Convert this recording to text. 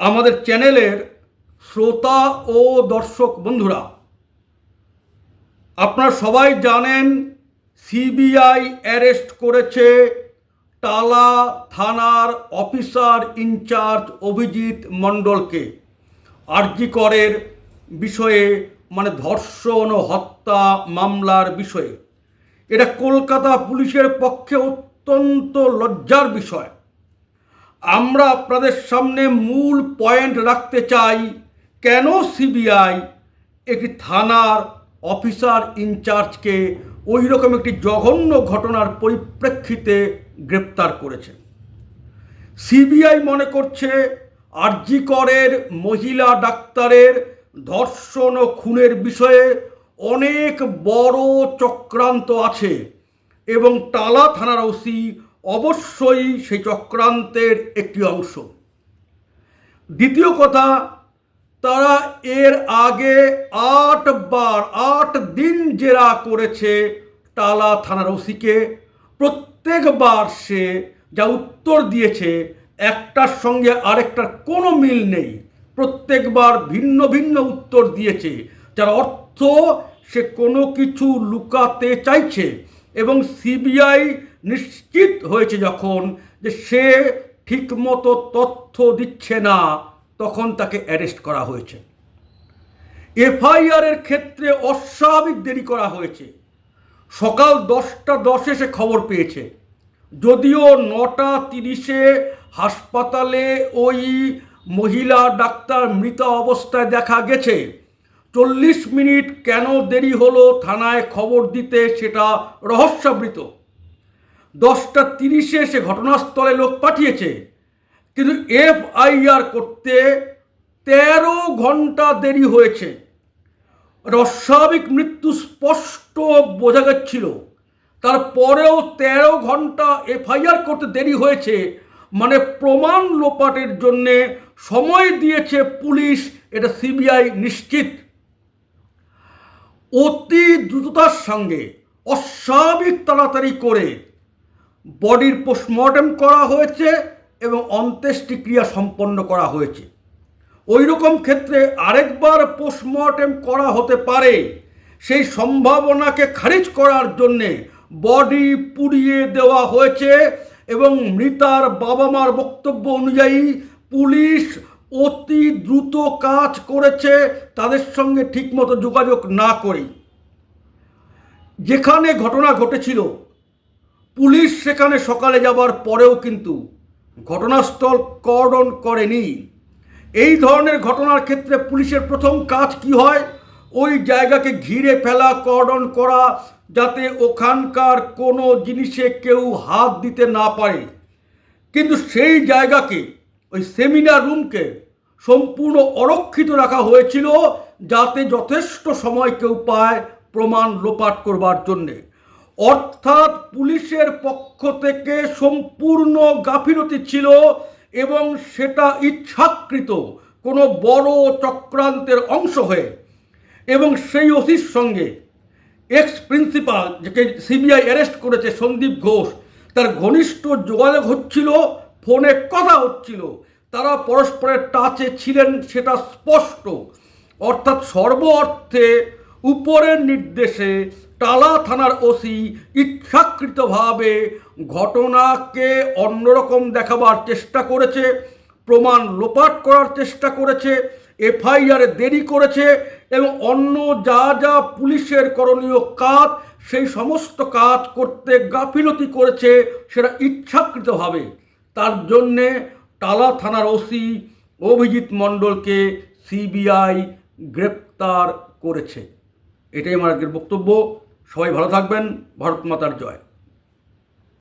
আমাদের চ্যানেলের শ্রোতা ও দর্শক বন্ধুরা, আপনারা সবাই জানেন সিবিআই অ্যারেস্ট করেছে টালা থানার অফিসার ইনচার্জ অভিজিৎ মণ্ডলকে। আরজি করের বিষয়ে মানে ধর্ষণ ও হত্যা মামলার বিষয়ে। এটা কলকাতা পুলিশের পক্ষে অত্যন্ত লজ্জার বিষয়। আমরা আপনাদের সামনে মূল পয়েন্ট রাখতে চাই, কেন সিবিআই একটি থানার অফিসার ইনচার্জকে ওই রকম একটি জঘন্য ঘটনার পরিপ্রেক্ষিতে গ্রেপ্তার করেছে। সিবিআই মনে করছে আরজি করের মহিলা ডাক্তারের ধর্ষণ ও খুনের বিষয়ে অনেক বড় চক্রান্ত আছে এবং টালা থানার ওসি অবশ্যই সেই চক্রান্তের একটি অংশ। দ্বিতীয় কথা, তারা এর আগে আটবার, আট দিন জেরা করেছে টালা থানার ওসিকে। প্রত্যেকবার সে যা উত্তর দিয়েছে, একটার সঙ্গে আরেকটার কোনো মিল নেই। প্রত্যেকবার ভিন্ন ভিন্ন উত্তর দিয়েছে, যার অর্থ সে কোনো কিছু লুকাতে চাইছে এবং সিবিআই নিশ্চিত হয়েছে যখন যে সে ঠিকমতো তথ্য দিচ্ছে না, তখন তাকে অ্যারেস্ট করা হয়েছে। এফআইআরের ক্ষেত্রে অস্বাভাবিক দেরি করা হয়েছে। সকাল দশটা দশে সে খবর পেয়েছে। যদিও নটা তিরিশে হাসপাতালে ওই মহিলা ডাক্তার মৃত অবস্থায় দেখা গেছে। চল্লিশ মিনিট কেন দেরি হলো থানায় খবর দিতে সেটা রহস্যাবৃত। দশটা তিরিশে সে ঘটনাস্থলে লোক পাঠিয়েছে। কিন্তু এফআইআর করতে তেরো ঘণ্টা দেরি হয়েছে। অস্বাভাবিক মৃত্যু স্পষ্ট বোঝা যাচ্ছিল। তারপরেও তেরো ঘণ্টা এফআইআর করতে দেরি হয়েছে মানে প্রমাণ লোপাটের জন্যে সময় দিয়েছে পুলিশ, এটা সিবিআই নিশ্চিত। অতি দ্রুততার সঙ্গে অস্বাভাবিক তাড়াতাড়ি করে বডির পোস্টমর্টেম করা হয়েছে এবং অন্ত্যেষ্টিক্রিয়া সম্পন্ন করা হয়েছে। ওই রকম ক্ষেত্রে আরেকবার পোস্টমর্টেম করা হতে পারে। সেই সম্ভাবনাকে খারিজ করার জন্যে বডি পুড়িয়ে দেওয়া হয়েছে এবং মৃতার বাবা মার বক্তব্য অনুযায়ী পুলিশ অতি দ্রুত কাজ করেছে তাদের সঙ্গে ঠিকমতো যোগাযোগ না করে যেখানে ঘটনা ঘটেছিল পুলিশ সেখানে সকালে যাবার পরেও কিন্তু ঘটনাস্থল কর্ডন করেনি। এই ধরনের ঘটনার ক্ষেত্রে পুলিশের প্রথম কাজ কি হয়? ওই জায়গাকে ঘিরে ফেলা কর্ডন করা, যাতে ওখানকার কোনো জিনিসে কেউ হাত দিতে না পারে। কিন্তু সেই জায়গাকে, ওই সেমিনার রুমকে সম্পূর্ণ অরক্ষিত রাখা হয়েছিল, যাতে যথেষ্ট সময় কেউ পায় প্রমাণ লোপাট করবার জন্যে। অর্থাৎ পুলিশের পক্ষ থেকে সম্পূর্ণ গাফিলতি ছিল এবং সেটা ইচ্ছাকৃত কোনো বড় চক্রান্তের অংশ হয়ে। এবং সেই ওসির সঙ্গে এক্স প্রিন্সিপাল যাকে সিবিআই অ্যারেস্ট করেছে সন্দীপ ঘোষ, তার ঘনিষ্ঠ যোগাযোগ হচ্ছিল, ফোনে কথা হচ্ছিল। তারা পরস্পরের টাচে ছিলেন সেটা স্পষ্ট। অর্থাৎ সর্ব অর্থে উপরের নির্দেশে টালা থানার ওসি ইচ্ছাকৃতভাবে ঘটনাকে অন্যরকম দেখাবার চেষ্টা করেছে, প্রমাণ লোপাট করার চেষ্টা করেছে, এফআইআরে দেরি করেছে এবং অন্য যা যা পুলিশের করণীয় কাজ, সেই সমস্ত কাজ করতে গাফিলতি করেছে সেটা ইচ্ছাকৃতভাবে। তার জন্যে টালা থানার ওসি অভিজিৎ মণ্ডলকে সিবিআই গ্রেপ্তার করেছে। এটাই আমার আজকের বক্তব্য। সবাই ভালো থাকবেন ভারত মাতার জয়।